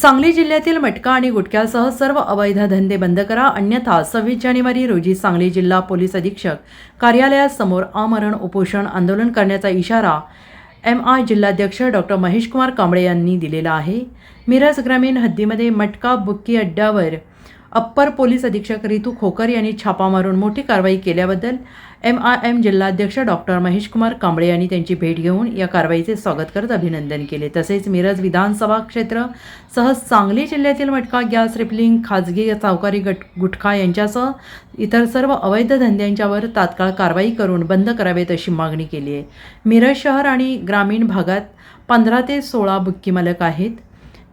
सांगली जिल्ह्यातील मटका आणि गुटख्यासह सर्व अवैध धंदे बंद करा. अन्यथा सव्वीस जानेवारी रोजी सांगली जिल्हा पोलीस अधीक्षक कार्यालयासमोर आमरण उपोषण आंदोलन करण्याचा इशारा एम आय जिल्हाध्यक्ष डॉक्टर महेशकुमार कांबळे यांनी दिलेला आहे. मिरज ग्रामीण हद्दीमध्ये मटका बुक्की अड्ड्यावर अप्पर पोलीस अधीक्षक रितू खोकर यांनी छापा मारून मोठी कारवाई केल्याबद्दल एम आय एम जिल्हाध्यक्ष डॉक्टर महेशकुमार कांबळे यांनी त्यांची भेट घेऊन या कारवाईचे स्वागत करत अभिनंदन केले. तसेच मिरज विधानसभा क्षेत्र सह सांगली जिल्ह्यातील मटका गॅस रिफिलिंग खाजगी सावकारी गट गुटखा यांच्यासह इतर सर्व अवैध धंद्यांच्यावर तात्काळ कारवाई करून बंद करावेत अशी मागणी केली आहे. मिरज शहर आणि ग्रामीण भागात पंधरा ते सोळा बुक्की मालक आहेत.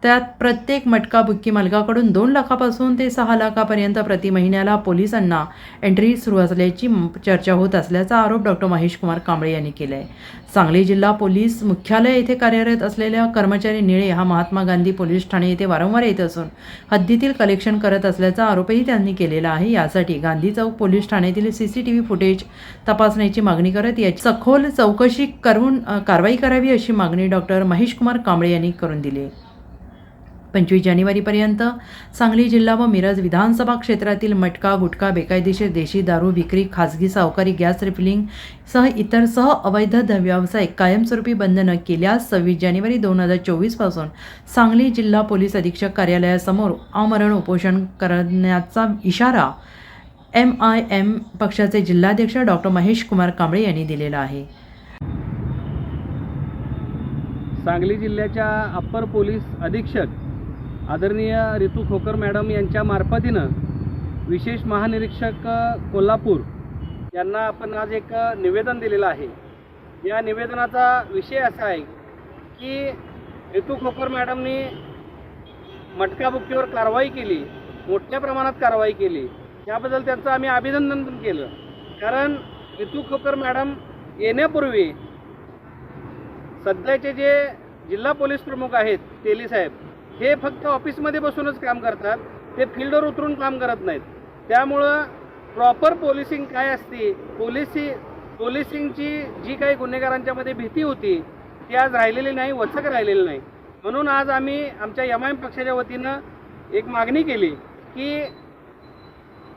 त्यात प्रत्येक मटका बुक्की मालकाकडून दोन लाखापासून ते सहा लाखापर्यंत प्रति महिन्याला पोलिसांना एंट्री सुरू असल्याची चर्चा होत असल्याचा आरोप डॉक्टर महेश कुमार कांबळे यांनी केला आहे सांगली जिल्हा पोलीस मुख्यालय येथे कार्यरत असलेल्या कर्मचारी निळे हा महात्मा गांधी पोलीस ठाणे येथे वारंवार येत असून हद्दीतील कलेक्शन करत असल्याचा आरोपही त्यांनी केलेला आहे. यासाठी गांधी चौक पोलीस ठाण्यातील C C T V footage तपासण्याची मागणी करत याची सखोल चौकशी करून कारवाई करावी अशी मागणी डॉक्टर महेश कुमार कांबळे यांनी करून दिली आहे. पंचवीस जानेवारीपर्यंत सांगली जिल्हा व मिरज विधानसभा क्षेत्रातील मटका गुटखा बेकायदेशीर देशी दारू विक्री खाजगी सावकारी गॅस रिफिलिंग सह इतर सह अवैध व्यवसाय कायमस्वरूपी बंद न केल्यास सव्वीस जानेवारी दोन हजार चोवीसपासून सांगली जिल्हा पोलीस अधीक्षक कार्यालयासमोर आमरण उपोषण करण्याचा इशारा एम आय एम पक्षाचे जिल्हाध्यक्ष डॉक्टर महेश कुमार कांबळे यांनी दिलेला आहे. सांगली जिल्ह्याच्या अप्पर पोलीस अधीक्षक आदरणीय रितू खोकर मॅडम यांच्या मार्फतीनं विशेष महानिरीक्षक कोल्हापूर यांना आपण आज एक निवेदन दिलेलं आहे. या निवेदनाचा विषय असा आहे की रितू खोकर मॅडमनी मटका बुक्कीवर कारवाई केली मोठ्या प्रमाणात कारवाई केली. त्याबद्दल त्यांचं आम्ही अभिनंदन पण केलं. कारण रितू खोकर मॅडम येण्यापूर्वी सध्याचे जे जिल्हा पोलीस प्रमुख आहेत तेली साहेब हे फक्त ऑफिसमध्ये बसूनच काम करतात. ते फील्डवर उतरून काम करत नाहीत. त्यामुळं प्रॉपर पोलिसिंग काय असते पोलिसी पोलिसिंगची जी काही गुन्हेगारांच्यामध्ये भीती होती ती आज राहिलेली नाही वचक राहिलेली नाही. म्हणून आज आम्ही आमच्या एम आय एम पक्षाच्या वतीनं एक मागणी केली की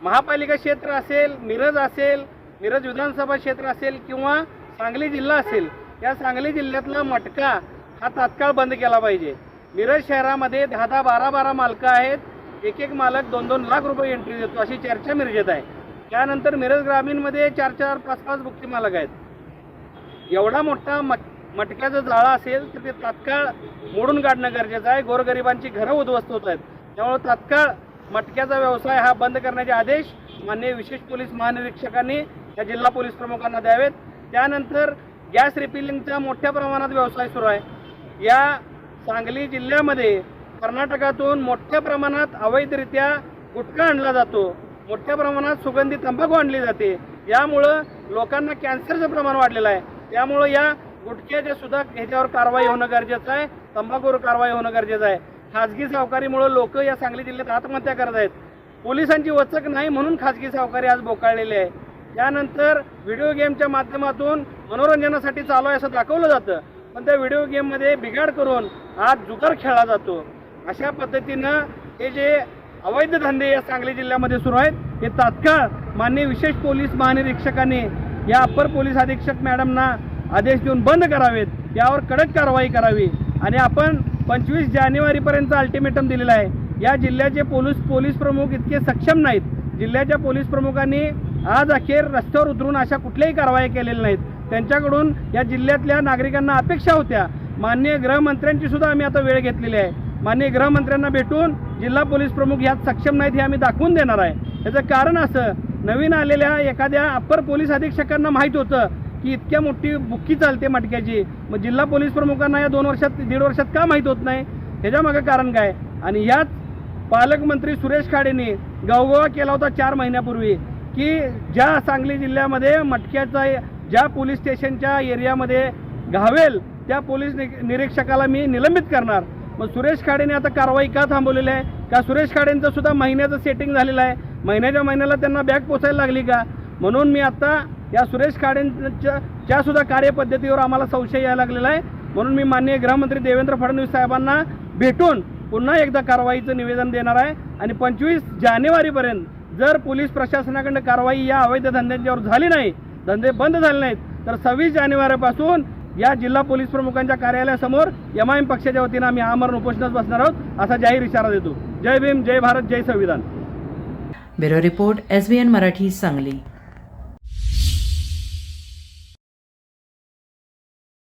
महापालिका क्षेत्र असेल मिरज असेल मिरज विधानसभा क्षेत्र असेल किंवा सांगली जिल्हा असेल या सांगली जिल्ह्यातला मटका हा तात्काळ बंद केला पाहिजे. मिरज शहरामध्ये दहा दहा बारा बारा मालकं आहेत. एक एक मालक दोन दोन लाख रुपये एंट्री देतो अशी चर्चा मिरजेत आहे. त्यानंतर मिरज ग्रामीणमध्ये चार चार पाच पाच बुक्ती मालक आहेत. एवढा मोठा मट मटक्याचं जाळं असेल तर ते तात्काळ मोडून काढणं गरजेचं आहे. गोरगरिबांची घरं उद्ध्वस्त होत आहेत. त्यामुळे तात्काळ मटक्याचा व्यवसाय हा बंद करण्याचे आदेश माननीय विशेष पोलीस महानिरीक्षकांनी या जिल्हा पोलीस प्रमुखांना द्यावेत. त्यानंतर गॅस रिफिलिंगचा मोठ्या प्रमाणात व्यवसाय सुरू आहे. या सांगली जिल्ह्यामध्ये कर्नाटकातून मोठ्या प्रमाणात अवैधरित्या गुटखा आणला जातो. मोठ्या प्रमाणात सुगंधी तंबाखू आणली जाते. यामुळं लोकांना कॅन्सरचं प्रमाण वाढलेलं आहे. त्यामुळं या गुटख्याच्या सुद्धा ह्याच्यावर कारवाई होणं गरजेचं आहे. तंबाखूवर कारवाई होणं गरजेचं आहे. खाजगी सावकारीमुळं लोक या सांगली जिल्ह्यात आत्महत्या करत आहेत. पोलिसांची वचक नाही म्हणून खाजगी सावकारी आज बोकाळलेले आहे त्यानंतर व्हिडिओ गेमच्या माध्यमातून मनोरंजनासाठी चालू आहे असं दाखवलं जातं. पण त्या व्हिडिओ गेममध्ये बिघाड करून आज जुगार खेळला जातो. अशा पद्धतीनं हे जे अवैध धंदे या सांगली जिल्ह्यामध्ये सुरू आहेत हे तात्काळ माननीय विशेष पोलीस महानिरीक्षकांनी या अप्पर पोलीस अधीक्षक मॅडमना आदेश देऊन बंद करावेत. यावर कडक कारवाई करावी. आणि आपण पंचवीस जानेवारीपर्यंत अल्टिमेटम दिलेला आहे. या जिल्ह्याचे पोलीस पोलीस प्रमुख इतके सक्षम नाहीत. जिल्ह्याच्या पोलीस प्रमुखांनी आज अखेर रस्त्यावर उतरून अशा कुठल्याही कारवाई केलेल्या नाहीत. त्यांच्याकडून या जिल्ह्यातल्या नागरिकांना अपेक्षा होत्या. माननीय गृहमंत्र्यांची सुद्धा आम्ही आता वेळ घेतलेली आहे. माननीय गृहमंत्र्यांना भेटून जिल्हा पोलीस प्रमुख यात सक्षम नाहीत हे आम्ही दाखवून देणार आहे. याचं कारण असं नवीन आलेल्या एखाद्या अप्पर पोलीस अधीक्षकांना माहीत होतं की इतक्या मोठी बुक्की चालते मटक्याची. मग जिल्हा पोलीस प्रमुखांना या दोन वर्षात दीड वर्षात का माहीत होत नाही? ह्याच्यामागं कारण काय? आणि याच पालकमंत्री सुरेश खाडेंनी गावगोवा केला होता चार महिन्यापूर्वी की ज्या सांगली जिल्ह्यामध्ये मटक्याचा ज्या पोलीस स्टेशनच्या एरियामध्ये घावेल त्या पोलीस नि निरीक्षकाला मी निलंबित करणार. मग सुरेश खाडेने आता कारवाई का थांबवलेली आहे? का सुरेश खाडेंचं सुद्धा महिन्याचं सेटिंग झालेलं आहे? महिन्याच्या महिन्याला त्यांना बॅग पोचायला लागली का? म्हणून मी आता या सुरेश खाडेंच्या च्या सुद्धा कार्यपद्धतीवर आम्हाला संशय यायला लागलेला आहे. म्हणून मी माननीय गृहमंत्री देवेंद्र फडणवीस साहेबांना भेटून पुन्हा एकदा कारवाईचं निवेदन देणार आहे. आणि पंचवीस जानेवारीपर्यंत जर पोलीस प्रशासनाकडनं कारवाई या अवैध धंद्यांच्यावर झाली नाही धंदे बंद झाले नाहीत. तर सव्वीस जानेवारीपासून या जिल्हा पोलीस प्रमुखांच्या कार्यालयासमोर एम आय एम पक्षाच्या वतीनं आम्ही आमरण उपोषणास बसणार आहोत असा जाहीर इशारा देतो. जय भीम जय भारत जय संविधान. Bureau report S B N Marathi Sangli.